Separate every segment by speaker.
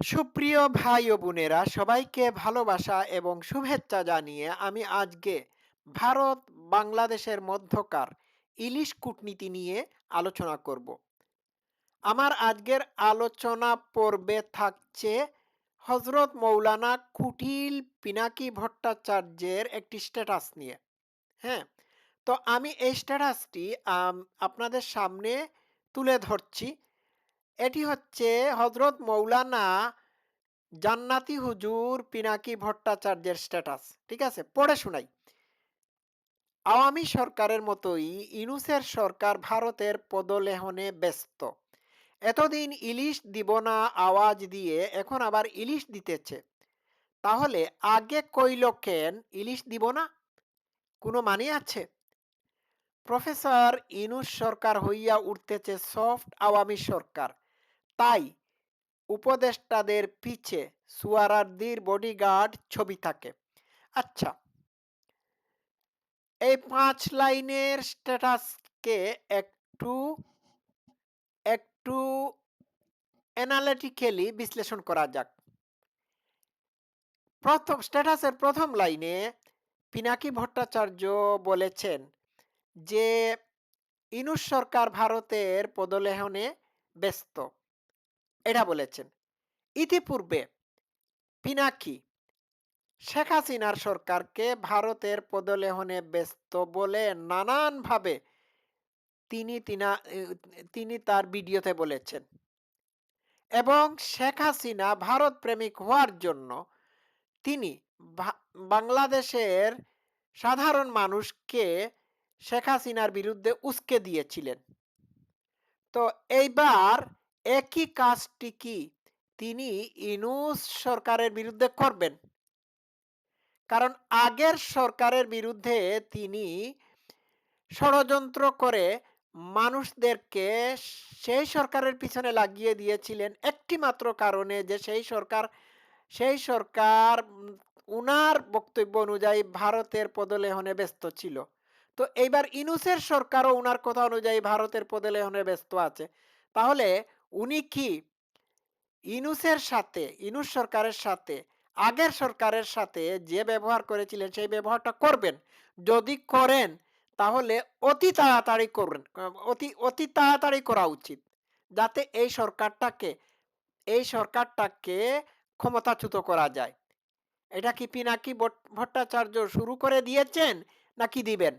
Speaker 1: সুপ্রিয় ভাই ও বোনেরা, সবাইকে ভালোবাসা এবং শুভেচ্ছা জানিয়ে আমি আজকে ভারত বাংলাদেশের মধ্যকার ইলিশ কূটনীতি নিয়ে আলোচনা করব। আমার আজকের আলোচনা পর্বে থাকছে হজরত মৌলানা কুটিল পিনাকি ভট্টাচার্যের একটি স্ট্যাটাস নিয়ে। হ্যাঁ তো আমি এই স্ট্যাটাসটি আপনাদের সামনে তুলে ধরছি। এটি হচ্ছে হজরত মৌলানা জান্নাতি হুজুর পিনাকি ভট্টাচার্যের স্ট্যাটাস ঠিক আছে? পড়ে শোনাই। আওয়ামী সরকারের মতোই ইনুসের সরকার ভারতের পদলেহনে ব্যস্ত। এতদিন ইলিশ দিব না আওয়াজ দিয়ে এখন আবার ইলিশ দিতেছে। তাহলে আগে কইল কেন ইলিশ দিব না কোনো মানে আছে? প্রফেসর ইনুস সরকার হইয়া উঠতেছে সফট আওয়ামী সরকার। তাই উপদেষ্টাদের পিছে সুয়ারার্দির বডিগার্ড ছবি থাকে। আচ্ছা এই পাঁচ লাইনের স্ট্যাটাসকে একটু একটু অ্যানালিটিক্যালি বিশ্লেষণ করা যাক। প্রথম, স্ট্যাটাসের প্রথম লাইনে পিনাকি ভট্টাচার্য বলেছেন যে, ইনুস সরকার ভারতের পদলেহনে ব্যস্ত। এটা বলেছেন। ইতিপূর্বে পিনাকি, শেখ হাসিনার সরকারকে ভারতের পদলেহনে ব্যস্ত বলে নানানভাবে তিনি, তিনা তার ভিডিওতে বলেছেন। এবং শেখ হাসিনা ভারত প্রেমিক হওয়ার জন্য তিনি বাংলাদেশের সাধারণ মানুষকে শেখ হাসিনার বিরুদ্ধে উস্কে দিয়েছিলেন। তো এইবার একই কাজটি কি তিনি ইনুস সরকারের বিরুদ্ধে করবেন? কারণ আগের সরকারের বিরুদ্ধে তিনি ষড়যন্ত্র করে মানুষদেরকে সেই সরকারের পিছনে লাগিয়ে দিয়েছিলেন। একটি মাত্র কারণে যে সেই সরকার সেই সরকার উনার বক্তব্য অনুযায়ী ভারতের পদলেহনে ব্যস্ত ছিল। তো এইবার ইনুসের সরকারও উনার কথা অনুযায়ী ভারতের পদলেহনে ব্যস্ত আছে। তাহলে উনি কি ইনুসের সাথে, ইনুস সরকারের সাথে, আগের সরকারের সাথে যে ব্যবহার করেছিলেন সেই ব্যবহারটা করবেন? যদি করেন, তাহলে অতি তাড়াতাড়ি করবেন। অতি অতি তাড়াতাড়ি করা উচিত। যাতে এই সরকারটাকে এই সরকারটাকে ক্ষমতাচ্যুত করা যায়। এটা কি পিনাকি ভট- ভট্টাচার্য শুরু করে দিয়েছেন নাকি দিবেন?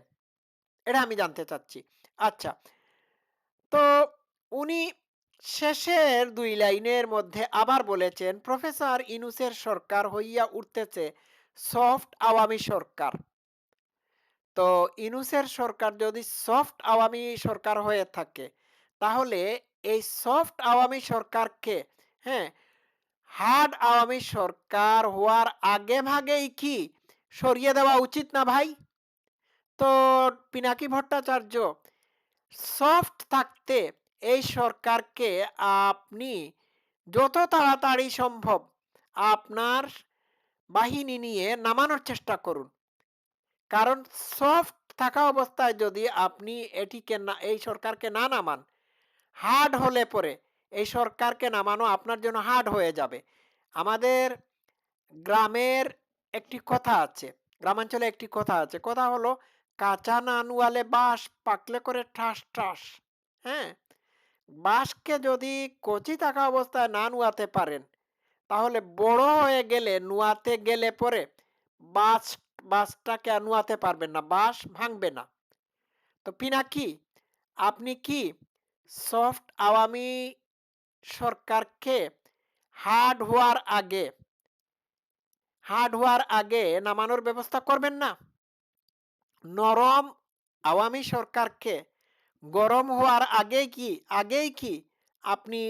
Speaker 1: এটা আমি জানতে চাচ্ছি। আচ্ছা তো উনি শেষের দুই লাইনের মধ্যে আবার বলেছেন, প্রফেসর ইনুসের সরকার হইয়া উঠতেছে, সফট আওয়ামী সরকার। তো ইনুসের সরকার যদি সফট আওয়ামী সরকার হয়ে থাকে, তাহলে এই সফট আওয়ামী সরকারকে হ্যাঁ হার্ড আওয়ামী সরকার হওয়ার আগে ভাগেই কি সরিয়ে দেওয়া উচিত না ভাই? তো পিনাকি ভট্টাচার্য, সফট থাকতে এই সরকারকে আপনি যত তাড়াতাড়ি সম্ভব আপনার বাহিনী নিয়ে নামানোর চেষ্টা করুন। কারণ সফট থাকা অবস্থায় যদি আপনি এটিকে না, এই সরকারকে না নামান হার্ড হলে পরে এই সরকারকে নামানো আপনার জন্য হার্ড হয়ে যাবে। আমাদের গ্রামের একটি কথা আছে, গ্রামাঞ্চলে একটি কথা আছে। কথা হলো কাঁচা নানুয়ালে বাঁশ পাকলে করে ঠাস ঠাস হ্যাঁ? বাঁশকে যদি কচি থাকা অবস্থায় না নুয়াতে পারেন, তাহলে বড় হয়ে গেলে নুয়াতে গেলে পরে বাঁশ, বাঁশটাকে আর নুয়াতে পারবেন না, বাঁশ ভাঙবে না। তো পিনাকি, আপনি কি সফট আওয়ামী সরকারকে হার্ড হওয়ার আগে, হার্ড হওয়ার আগে নামানোর ব্যবস্থা করবেন না? নরম আওয়ামী সরকারকে গরম হওয়ার আগেই কি আগেই কি আপনি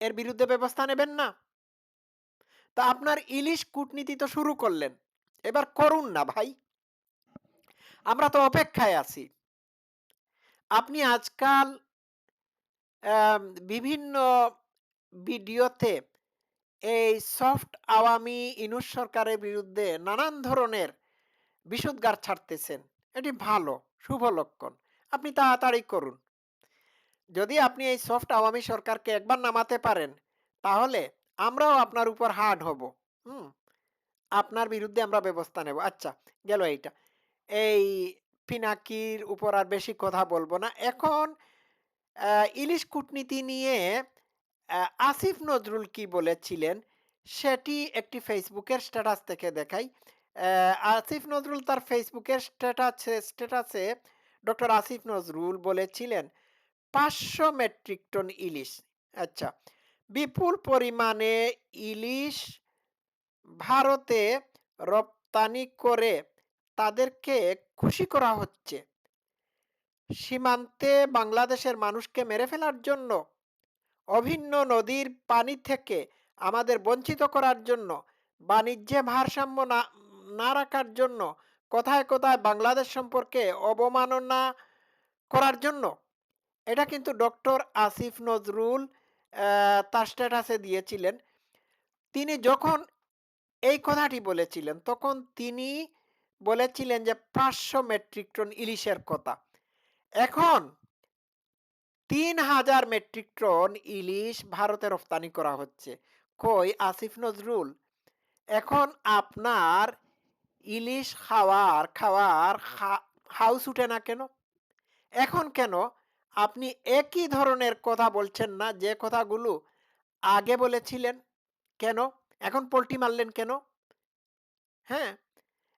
Speaker 1: এর বিরুদ্ধে ব্যবস্থা নেবেন না? তা আপনার ইলিশ কূটনীতি তো শুরু করলেন, এবার করুন না ভাই। আমরা তো অপেক্ষায় আছি। আপনি আজকাল বিভিন্ন ভিডিওতে এই সফট আওয়ামী ইনুস সরকারের বিরুদ্ধে নানান ধরনের বিষোদ্গার ছাড়তেছেন। এটি ভালো, শুভ লক্ষণ। আপনি তাড়াতাড়ি করুন যদি আপনি এই সফট আওয়ামী সরকারকে একবার নামাতে পারেন তাহলে আমরাও আপনার উপর হার্ড হব। হুম? আপনার বিরুদ্ধে আমরা ব্যবস্থা নেব। আচ্ছা, গেল এইটা। এই পিনাকির উপর আর বেশি কথা বলব না। এখন ইলিশ কূটনীতি নিয়ে আসিফ নজরুল কি বলেছিলেন সেটি একটি ফেসবুকের স্ট্যাটাস থেকে দেখাই। আসিফ নজরুল তার ফেসবুকের স্ট্যাটাসে স্ট্যাটাসে ডক্টর আসিফ নজরুল বলেছিলেন, "৫০০ মেট্রিক টন ইলিশ।" আচ্ছা। বিপুল পরিমাণে ইলিশ ভারতে রপ্তানি করে তাদেরকে খুশি করা হচ্ছে। সীমান্তে বাংলাদেশের মানুষকে মেরে ফেলার জন্য, অভিন্ন নদীর পানি থেকে আমাদের বঞ্চিত করার জন্য, বাণিজ্যে ভারসাম্য না না রাখার জন্য, কথায়, কথায় বাংলাদেশ সম্পর্কে অবমাননা করার জন্য। এটা কিন্তু ডক্টর আসিফ নজরুল তার স্ট্যাটাসে দিয়েছিলেন। তিনি যখন এই কথাটি বলেছিলেন, তখন তিনি বলেছিলেন যে ৫০০ মেট্রিক টন ইলিশের কথা। এখন ৩০০০ মেট্রিক টন ইলিশ ভারতে রপ্তানি করা হচ্ছে। কই আসিফ নজরুল? এখন আপনার ইলিশ খাওয়ার, খাওয়ার হাউস উঠে না কেন? এখন কেন আপনি একই ধরনের কথা বলছেন না যে কথাগুলো আগে বলেছিলেন? কেন? এখন পোলট্রি মারলেন কেন? হ্যাঁ?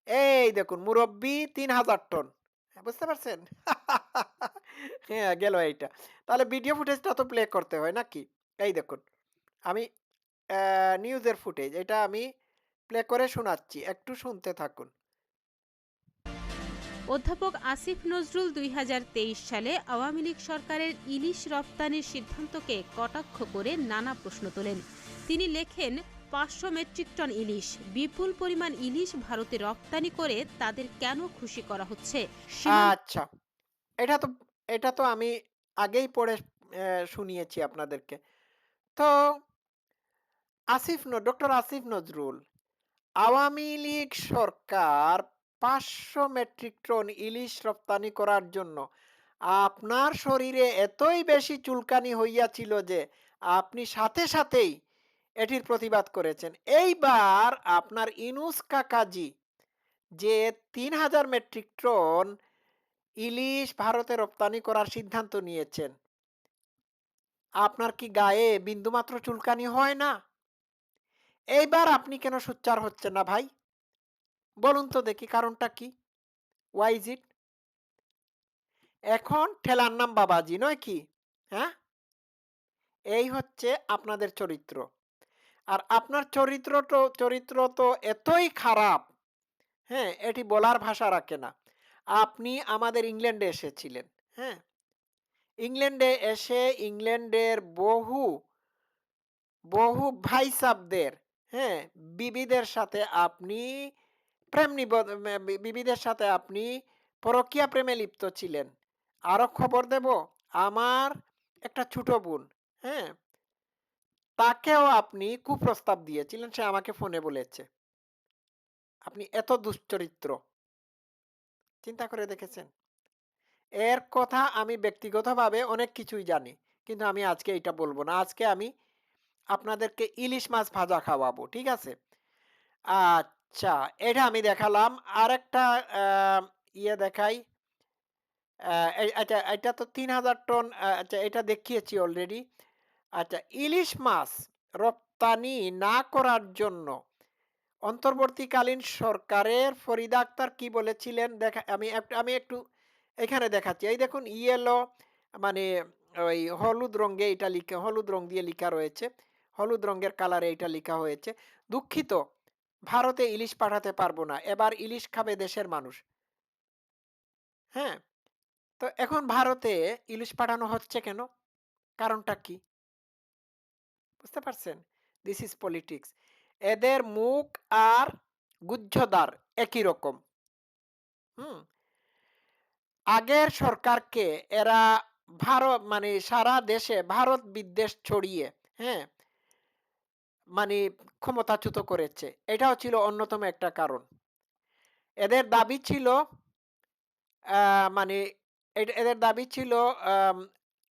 Speaker 1: এই দেখুন মুরব্বি ৩০০০ টন। বুঝতে পারছেন? হ্যাঁ, গেল এইটা। তাহলে ভিডিও ফুটেজটা তো প্লে করতে হয় নাকি? এই দেখুন। আমি নিউজের ফুটেজ এটা আমি প্লে করে শোনাচ্ছি। একটু শুনতে থাকুন।
Speaker 2: অধ্যাপক আসিফ নজরুল ২০২৩ সালে আওয়ামী লীগ সরকারের ইলিশ রপ্তানির সিদ্ধান্তকে কটাক্ষ করে নানা প্রশ্ন তোলেন। তিনি লেখেন, "৫০০ মেট্রিক টন ইলিশ, বিপুল পরিমাণ ইলিশ ভারতে রপ্তানি করে তাদের কেন খুশি করা হচ্ছে?
Speaker 1: আচ্ছা। এটা তো এটা তো আমি আগেই পড়ে শুনিয়েছি আপনাদেরকে। তো আসিফ ডক্টর আসিফ নজরুল, আওয়ামী লীগ সরকার ৫০০ মেট্রিক টন ইলিশ রপ্তানি করার জন্য আপনার শরীরে এতই বেশি চুলকানি হইয়াছিল যে আপনি সাথে সাথেই এটির প্রতিবাদ করেছেন। এইবার আপনার ইনুস কাকাজি যে ৩০০০ মেট্রিক টন ইলিশ ভারতে রপ্তানি করার সিদ্ধান্ত নিয়েছেন। আপনার কি গায়ে বিন্দুমাত্র চুলকানি হয় না? এইবার আপনি কেন সোচ্চার হচ্ছেন না ভাই? বলুন তো দেখি কারণটা কি? Is it? এখন ঠেলার নাম বাবাজি নয় কি? হ্যাঁ? এই হচ্ছে আপনাদের চরিত্র। আর আপনার চরিত্র তো চরিত্র তো এতই খারাপ, হ্যাঁ? এটি বলার ভাষা রাখে না। আপনি আমাদের ইংল্যান্ডে এসেছিলেন, হ্যাঁ? ইংল্যান্ডে এসে ইংল্যান্ডের বহু, বহু ভাই সাবদের, হ্যাঁ? বিবিদের সাথে আপনি প্রেম নিবদ বিবিদের সাথে আপনি পরকীয়া প্রেমে লিপ্ত ছিলেন। আরও খবর দেব, আমার একটা ছোট বোন, হ্যাঁ? তাকেও আপনি কুপ্রস্তাব দিয়েছিলেন। সে আমাকে ফোনে বলেছে। আপনি এত দুশ্চরিত্র। চিন্তা করে দেখেছেন? এর কথা আমি ব্যক্তিগতভাবে অনেক কিছুই জানি। কিন্তু আমি আজকে এটা বলব না। আজকে আমি আপনাদেরকে ইলিশ মাছ ভাজা খাওয়াবো। ঠিক আছে? আচ্ছা, এটা আমি দেখালাম। আরেকটা আ ইয়ে দেখাই। আচ্ছা এটা তো ৩০০০ টন আচ্ছা এটা দেখিয়েছি অলরেডি। আচ্ছা ইলিশ মাছ রপ্তানি না করার জন্য অন্তর্বর্তীকালীন সরকারের ফরিদা আক্তার কি বলেছিলেন দেখা আমি আমি একটু এখানে দেখাচ্ছি। এই দেখুন ইয়েলো মানে ওই হলুদ রঙে এটা লিখে হলুদ রং দিয়ে লিখা রয়েছে। হলুদ রঙের কালারে এটা লেখা হয়েছে। দুঃখিত, ভারতে ইলিশ পাঠাতে পারব না। এবার ইলিশ খাবে দেশের মানুষ। হ্যাঁ? তো এখন ভারতে ইলিশ পাঠানো হচ্ছে কেন? কারণটা কি? বুঝতে পারছেন? This is politics. এদের মুখ আর গুহ্যদ্বার একই রকম। হুম? আগের সরকারকে এরা ভারত মানে সারা দেশে ভারত বিদ্বেষ ছড়িয়ে, হ্যাঁ? মানে ক্ষমতাচ্যুত করেছে। এটাও ছিল অন্যতম একটা কারণ। এদের দাবি ছিল মানে এদের দাবি ছিল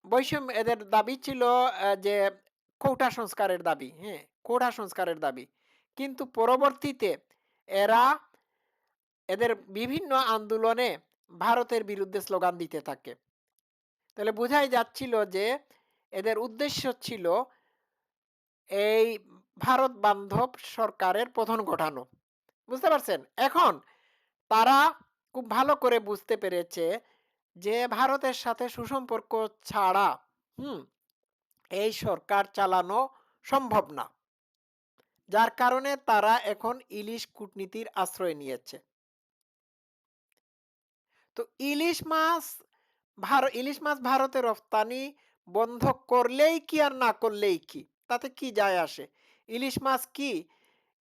Speaker 1: বৈষম্য, এদের দাবি ছিল যে কোটা সংস্কারের দাবি হ্যাঁ কোটা সংস্কারের দাবি কিন্তু পরবর্তীতে এরা এদের বিভিন্ন আন্দোলনে ভারতের বিরুদ্ধে স্লোগান দিতে থাকে তাহলে বোঝাই যাচ্ছিল যে এদের উদ্দেশ্য ছিল এই ভারত বান্ধব সরকারের পতন ঘটানো বুঝতে পারছেন? এখন তারা খুব ভালো করে বুঝতে পেরেছে যে, ভারতের সাথে সুসম্পর্ক ছাড়া, হুম, এই সরকার চালানো সম্ভব না। যার কারণে তারা এখন ইলিশ কূটনীতির আশ্রয় নিয়েছে। তো ইলিশ মাছ ভার, ইলিশ মাছ ভারতে রফতানি বন্ধ করলেই কি আর না করলেই কি? তাতে কি যায় আসে? ইলিশ মাছ কি?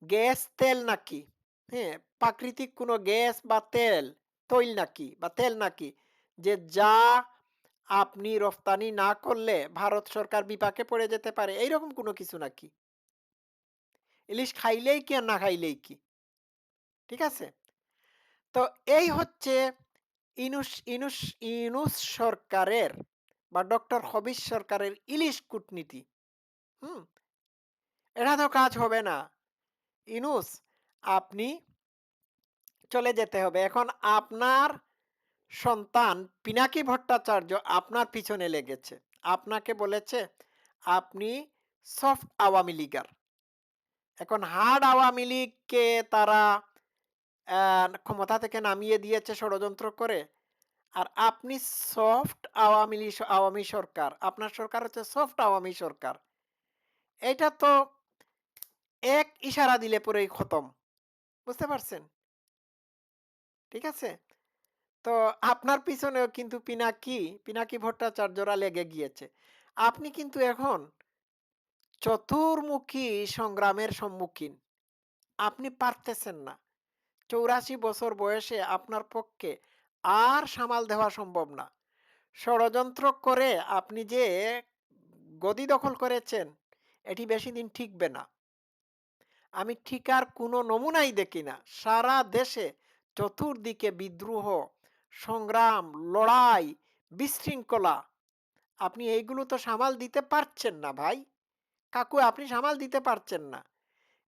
Speaker 1: গ্যাস, তেল নাকি? হ্যাঁ প্রাকৃতিক কোনো গ্যাস বা তেল, তৈল নাকি বা তেল নাকি? যে যা আপনি রফতানি না করলে ভারত সরকার বিপাকে পড়ে যেতে পারে, এইরকম কোনো কিছু নাকি? ইলিশ খাইলেই কি আর না খাইলেই কি? ঠিক আছে? তো এই হচ্ছে ইনুস ইনুস ইনুস সরকারের বা ডক্টর হবিস সরকারের ইলিশ কূটনীতি। হুম? এটা তো কাজ হবে না। ইনুস, আপনি চলে যেতে হবে। এখন আপনার সন্তান পিনাকি ভট্টাচার্য আপনার পিছনে লেগেছে। আপনাকে বলেছে, আপনি সফট আওয়ামী লীগার। এখন হার্ড আওয়ামী লীগকে তারা ক্ষমতা থেকে নামিয়ে দিয়েছে ষড়যন্ত্র করে। আর আপনি সফট আওয়ামী আওয়ামী সরকার। আপনার সরকার হচ্ছে সফট আওয়ামী সরকার। এটা তো এক ইশারা দিলে পরেই খতম। বুঝতে পারছেন? ঠিক আছে? তো আপনার পিছনেও কিন্তু পিনাকি পিনাকি ভট্টাচার্যরা লেগে গিয়েছে। আপনি কিন্তু এখন চতুর্মুখী সংগ্রামের সম্মুখীন। আপনি পারতেছেন না। চৌরাশি বছর বয়সে আপনার পক্ষে আর সামাল দেওয়া সম্ভব না। ষড়যন্ত্র করে আপনি যে গদি দখল করেছেন, এটি বেশি দিন ঠিকবে না। আমি ঠিকার কোনো নমুনাই দেখি না। সারা দেশে চতুর্দিকে বিদ্রোহ, সংগ্রাম, লড়াই, বিশৃঙ্খলা। আপনি এইগুলো তো সামাল দিতে পারছেন না ভাই। কাকু, আপনি সামাল দিতে পারছেন না।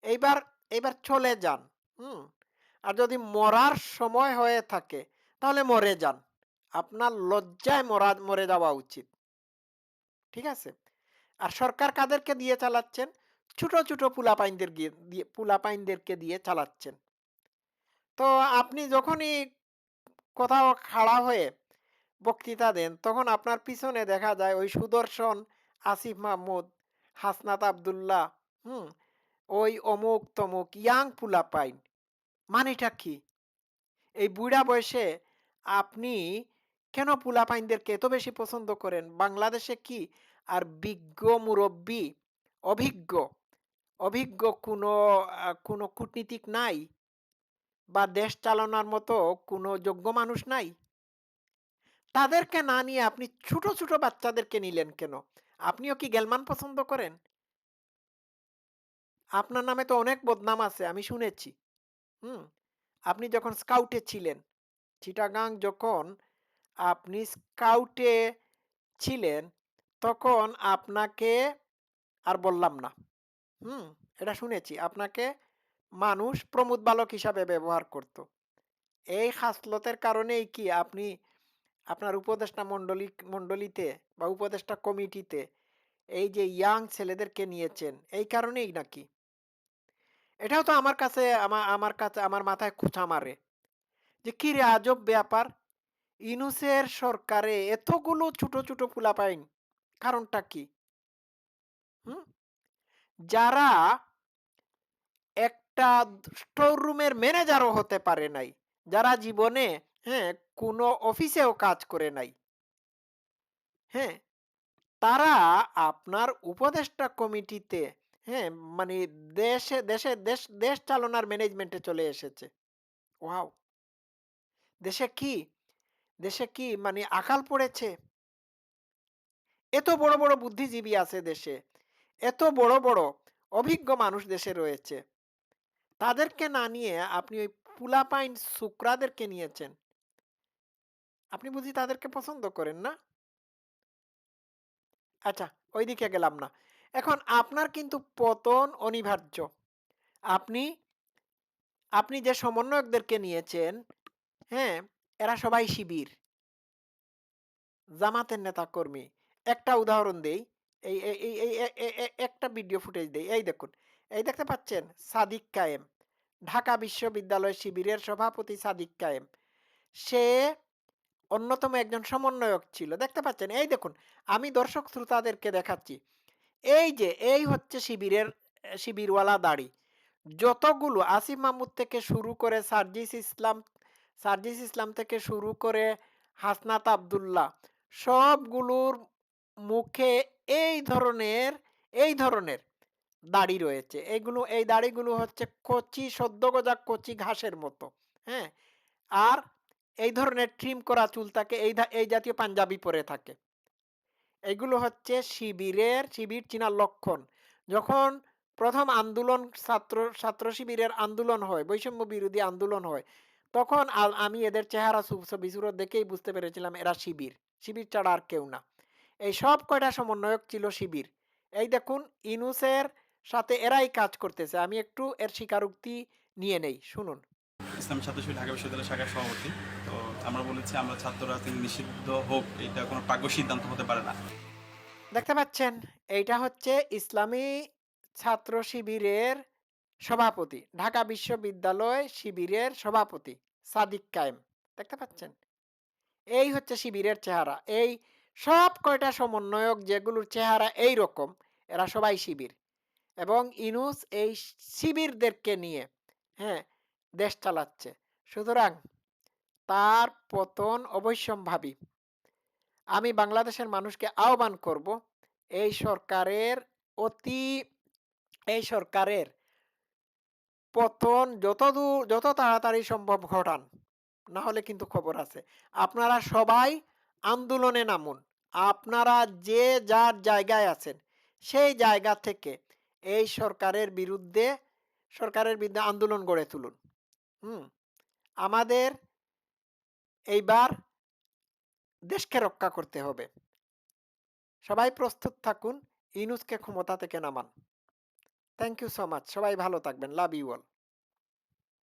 Speaker 1: এইবার এইবার চলে যান, হুম? আর যদি মরার সময় হয়ে থাকে, তাহলে মরে যান। আপনার লজ্জায় মরা, মরে যাওয়া উচিত। ঠিক আছে? আর সরকার কাদেরকে দিয়ে চালাচ্ছেন? ছোট ছোট পুলাপাইনদের দিয়ে, পুলাপাইনদেরকে দিয়ে চালাচ্ছেন। তো আপনি যখনই কোথাও খাড়া হয়ে বক্তৃতা দেন, তখন আপনার পিছনে দেখা যায় ওই সুদর্শন আসিফ মাহমুদ, হাসনাত আবদুল্লাহ, হুম, ওই অমুক তমুক ইয়াং পুলাপাইন। মানেটা কি? এই বুড়া বয়সে আপনি কেন পুলাপাইনদেরকে এত বেশি পছন্দ করেন? বাংলাদেশে কি আর বিজ্ঞ মুরব্বী অভিজ্ঞ? অভিজ্ঞ কোনো কোনো কূটনীতিক নাই বা দেশ চালানোর মতো কোনো যোগ্য মানুষ নাই। তাদেরকে না নিয়ে আপনি ছোট ছোট বাচ্চাদেরকে নিলেন কেন? আপনিও কি গেলমান পছন্দ করেন? আপনার নামে তো অনেক বদনাম আছে, আমি শুনেছি। হুম? আপনি যখন স্কাউটে ছিলেন, চিটাগাং যখন আপনি স্কাউটে ছিলেন, তখন আপনাকে আর বললাম না। হুম। এটা শুনেছি। আপনাকে মানুষ প্রমোদ বালক হিসাবে ব্যবহার করত। এই খাসলতের কারণেই কি আপনি আপনার উপদেষ্টা মণ্ডলী, মণ্ডলীতে বা উপদেষ্টা কমিটিতে এই যে ইয়াং ছেলেদেরকে নিয়েছেন, এই কারণেই নাকি? এটাও তো আমার কাছে আমার আমার কাছে, আমার মাথায় খোঁচা মারে যে কি রে আজব ব্যাপার। ইনুসের সরকারে এতগুলো ছোট ছোট পোলাপাইন কারণটা কি? হুম? যারা একটা স্টোর রুমের ম্যানেজারও হতে পারে নাই। যারা জীবনে হ্যাঁ কোনো অফিসেও কাজ করে নাই। হ্যাঁ তারা আপনার উপদেষ্টা কমিটিতে হ্যাঁ মানে দেশে দেশে, দেশ দেশ চালনার ম্যানেজমেন্টে চলে এসেছে। ওয়াও! দেশে কি? দেশে কি মানে আকাল পড়েছে? এত বড় বড় বুদ্ধিজীবী আছে দেশে। এত বড় বড় অভিজ্ঞ মানুষ দেশে রয়েছে তাদেরকে না নিয়ে আপনি ওই পুলাপাইন শুক্রাদেরকে নিয়েছেন আপনি বুঝি তাদেরকে পছন্দ করেন না আচ্ছা ওইদিকে গেলাম না এখন আপনার কিন্তু পতন অনিবার্য। আপনি আপনি যে সমন্বয়কদেরকে নিয়েছেন, হ্যাঁ? এরা সবাই শিবির। জামাতের নেতাকর্মী। একটা উদাহরণ দেই। এই এই এই একটা ভিডিও ফুটেজ দেই। এই দেখুন। এই দেখতে পাচ্ছেন? সাদিক কায়েম। ঢাকা বিশ্ববিদ্যালয় শিবিরের সভাপতি সাদিক কায়েম। সে অন্যতম একজন সমন্বয়ক ছিল। দেখতে পাচ্ছেন? এই দেখুন। আমি দর্শক শ্রোতাদেরকে দেখাচ্ছি। এই যে, এই হচ্ছে শিবিরের, শিবিরওয়ালা দাড়ি। যতগুলো আসিফ মাহমুদ থেকে শুরু করে সার্জিস ইসলাম সার্জিস ইসলাম থেকে শুরু করে হাসনাত আব্দুল্লাহ, সবগুলোর মুখে এই ধরনের এই ধরনের দাড়ি রয়েছে। এগুলো এই দাড়িগুলো হচ্ছে কচি সদ্য গজা কচি ঘাসের মতো। হ্যাঁ? আর এই ধরনের ট্রিম করা চুল থাকে এই এই জাতীয় পাঞ্জাবি পরে থাকে। এগুলো হচ্ছে শিবিরের শিবির চিনার লক্ষণ। যখন প্রথম আন্দোলন ছাত্র ছাত্র শিবিরের আন্দোলন হয়, বৈষম্য বিরোধী আন্দোলন হয়, তখন আমি এদের চেহারা ছবি-সুরত দেখেই বুঝতে পেরেছিলাম এরা শিবির। শিবির ছাড়া আর কেউ না। এই সব কয়টা সমন্বয়ক ছিল শিবির। এই দেখুন ইনুসের সাথে এরাই কাজ করতেছে। আমি একটু এর স্বীকারোক্তি নিয়ে নেই। শুনুন।
Speaker 3: ইসলামী ছাত্র শিবির ঢাকা বিশ্ববিদ্যালয় শাখার সভাপতি তো আমরা বলেছি আমরা ছাত্র রাজনীতি নিষিদ্ধ হোক এটা কোনো প্রাজ্ঞ সিদ্ধান্ত হতে পারে না
Speaker 1: দেখতে পাচ্ছেন? এইটা হচ্ছে ইসলামী ছাত্র শিবিরের সভাপতি। ঢাকা বিশ্ববিদ্যালয় শিবিরের সভাপতি সাদিক কায়েম। দেখতে পাচ্ছেন? এই হচ্ছে শিবিরের চেহারা। এই সব কয়টা সমন্বয়ক যেগুলোর চেহারা এইরকম, এরা সবাই শিবির। এবং ইনুস এই শিবিরদেরকে নিয়ে, হ্যাঁ? দেশ চালাচ্ছে। সুতরাং তার পতন অবশ্যম্ভাবী। আমি বাংলাদেশের মানুষকে আহ্বান করব, এই সরকারের অতি এই সরকারের পতন যতদূর যত তাড়াতাড়ি সম্ভব ঘটান। না হলে কিন্তু খবর আছে। আপনারা সবাই আন্দোলনে নামুন। আপনারা যে যার জায়গায় আছেন, সেই জায়গা থেকে এই সরকারের বিরুদ্ধে সরকারের বিরুদ্ধে আন্দোলন গড়ে তুলুন। হুম? আমাদের এইবার দেশকে রক্ষা করতে হবে। সবাই প্রস্তুত থাকুন। ইনুসকে ক্ষমতা থেকে নামান। Thank you so much. সবাই ভালো থাকবেন। Love you all.